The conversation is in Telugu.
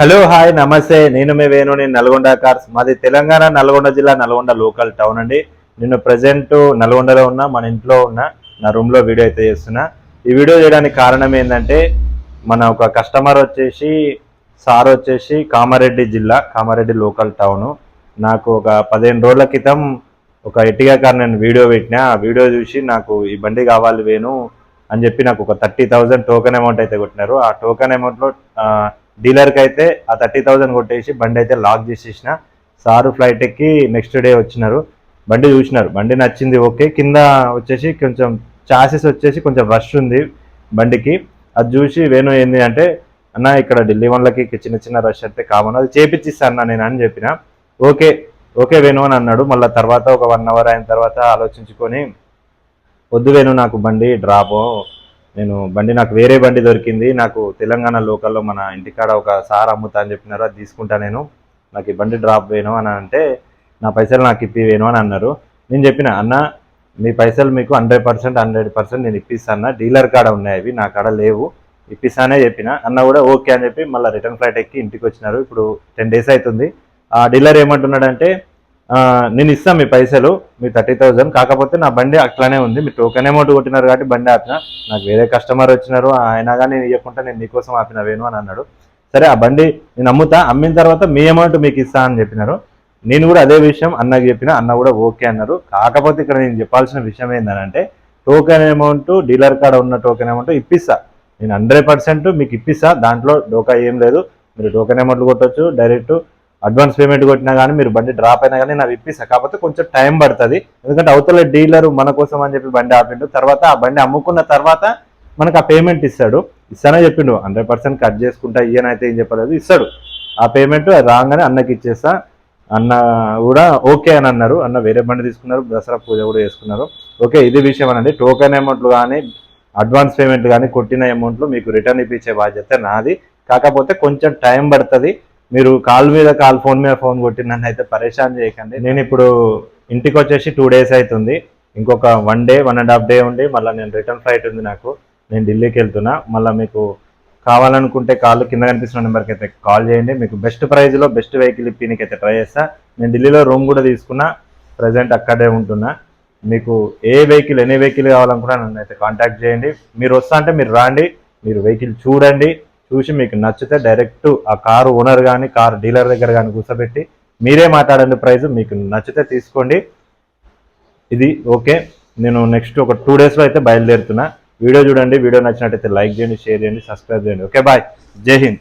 హలో హాయ్ నమస్తే. నేను మీ వేణు నేను నల్గొండ కార్స్. మాది తెలంగాణ నల్గొండ జిల్లా నల్గొండ లోకల్ టౌన్ అండి. నేను ప్రజెంట్ నల్గొండలో ఉన్నా మన ఇంట్లో ఉన్నా నా రూమ్లో వీడియో అయితే చేస్తున్నా. ఈ వీడియో చేయడానికి కారణం ఏంటంటే మన ఒక కస్టమర్ వచ్చేసి సార్ వచ్చేసి కామారెడ్డి జిల్లా కామారెడ్డి లోకల్ టౌన్. నాకు ఒక పదిహేను రోజుల క్రితం ఒక ఎట్టిగా కార్ నేను వీడియో పెట్టినా. ఆ వీడియో చూసి నాకు ఈ బండి కావాలి వేణు అని చెప్పి నాకు ఒక థర్టీ థౌజండ్ టోకెన్ అమౌంట్ అయితే కొట్టినారు. ఆ టోకెన్ అమౌంట్లో డీలర్కి అయితే ఆ థర్టీ థౌజండ్ కొట్టేసి బండి అయితే లాక్ చేసేసిన. సారు ఫ్లైట్ ఎక్కి నెక్స్ట్ డే వచ్చినారు. బండి చూసినారు. బండి నచ్చింది ఓకే. కింద వచ్చేసి కొంచెం చాసెస్ వచ్చేసి కొంచెం రష్ ఉంది బండికి. అది చూసి వేణు ఏంది అంటే అన్న ఇక్కడ ఢిల్లీ వాళ్ళకి చిన్న చిన్న రష్ అయితే కామన్. అది చేపించిస్తాను అన్న నేను అని చెప్పిన. ఓకే ఓకే వేణు అని అన్నాడు. మళ్ళీ తర్వాత ఒక వన్ అవర్ అయిన తర్వాత ఆలోచించుకొని వద్దు వేణు నాకు బండి డ్రాపో నేను బండి నాకు వేరే బండి దొరికింది. నాకు తెలంగాణ లోకల్లో మన ఇంటికాడ ఒక సార్ అమ్ముతా అని చెప్పినారు. అది తీసుకుంటా నేను. నాకు ఈ బండి డ్రాప్ వేను అని అంటే నా పైసలు నాకు ఇప్పి వేను అని అన్నారు. నేను చెప్పిన అన్న మీ పైసలు మీకు హండ్రెడ్ పర్సెంట్ హండ్రెడ్ పర్సెంట్ నేను ఇప్పిస్తాను డీలర్ కాడ ఉన్నాయి అవి నా కాడ లేవు. ఇప్పిస్తానే చెప్పిన. అన్న కూడా ఓకే అని చెప్పి మళ్ళీ రిటర్న్ ఫ్లైట్ ఎక్కి ఇంటికి వచ్చినారు. ఇప్పుడు టెన్ డేస్ అవుతుంది ఆ డీలర్ ఏమంటున్నాడంటే నేను ఇస్తాను మీ పైసలు మీ థర్టీ థౌజండ్ కాకపోతే నా బండి అట్లానే ఉంది. మీరు టోకెన్ అమౌంట్ కొట్టినారు కాబట్టి బండి ఆపిన. నాకు వేరే కస్టమర్ వచ్చినారు. అయినా కానీ నేను ఇవ్వకుండా నేను నీకోసం ఆపిన వేను అని అన్నాడు. సరే ఆ బండి నేను అమ్ముతా. అమ్మిన తర్వాత మీ అమౌంట్ మీకు ఇస్తా అని చెప్పినారు. నేను కూడా అదే విషయం అన్నకి చెప్పిన. అన్న కూడా ఓకే అన్నారు. కాకపోతే ఇక్కడ నేను చెప్పాల్సిన విషయం ఏంటంటే టోకెన్ అమౌంట్ డీలర్ కాడ ఉన్న టోకెన్ అమౌంట్ ఇప్పిస్తా. నేను హండ్రెడ్ పర్సెంట్ మీకు ఇప్పిస్తా. దాంట్లో డోకా ఏం లేదు. మీరు టోకెన్ అమౌంట్లు కొట్టొచ్చు. డైరెక్ట్ అడ్వాన్స్ పేమెంట్ కొట్టినా కానీ మీరు బండి డ్రాప్ అయినా కానీ నాకు ఇప్పిస్తా. కాకపోతే కొంచెం టైం పడుతుంది. ఎందుకంటే అవతల డీలర్ మన కోసం అని చెప్పి బండి ఆపిండు. తర్వాత ఆ బండి అమ్ముకున్న తర్వాత మనకు ఆ పేమెంట్ ఇస్తాడు. ఇస్తానే చెప్పిండు. హండ్రెడ్ పర్సెంట్ కట్ చేసుకుంటా ఈయనైతే ఏం చెప్పలేదు. ఇస్తాడు. ఆ పేమెంట్ రాగానే అన్నకి ఇచ్చేస్తా. అన్న కూడా ఓకే అని అన్నారు. అన్న వేరే బండి తీసుకున్నారు. దసరా పూజ కూడా చేసుకున్నారు. ఓకే ఇది విషయం అనండి. టోకెన్ అమౌంట్లు కానీ అడ్వాన్స్ పేమెంట్ కానీ కొట్టిన అమౌంట్లు మీకు రిటర్న్ ఇప్పించే బాధ్యత నాది. కాకపోతే కొంచెం టైం పడుతుంది. మీరు కాల్ మీద కాల్ ఫోన్ మీద ఫోన్ కొట్టి నన్ను అయితే పరేషాన్ చేయకండి. నేను ఇప్పుడు ఇంటికి వచ్చేసి టూ డేస్ అవుతుంది ఇంకొక one day one and half day ఉండి మళ్ళీ నేను రిటర్న్ ఫ్లైట్ ఉంది నాకు. నేను ఢిల్లీకి వెళ్తున్నా. మళ్ళీ మీకు కావాలనుకుంటే కాల్ కింద కనిపిస్తున్న నెంబర్కి అయితే కాల్ చేయండి. మీకు బెస్ట్ ప్రైస్లో బెస్ట్ వెహికల్ ఇప్పినికి అయితే ట్రై చేస్తా. నేను ఢిల్లీలో రూమ్ కూడా తీసుకున్నా. ప్రజెంట్ అక్కడే ఉంటున్నా. మీకు ఏ వెహికల్ ఎనీ వెహికల్ కావాలనుకున్నా నన్ను అయితే కాంటాక్ట్ చేయండి. మీరు వస్తా అంటే మీరు రాండి. మీరు వెహికల్ చూడండి. చూసి మీకు నచ్చితే డైరెక్ట్ ఆ కారు ఓనర్ కానీ కారు డీలర్ దగ్గర కానీ కూర్చోబెట్టి మీరే మాట్లాడండి ప్రైస్ మీకు నచ్చితే తీసుకోండి. ఇది ఓకే నేను నెక్స్ట్ ఒక టూ డేస్లో అయితే బయలుదేరుతున్నా. వీడియో చూడండి వీడియో నచ్చినట్టయితే లైక్ చేయండి షేర్ చేయండి సబ్స్క్రైబ్ చేయండి. Okay bye Jai Hind.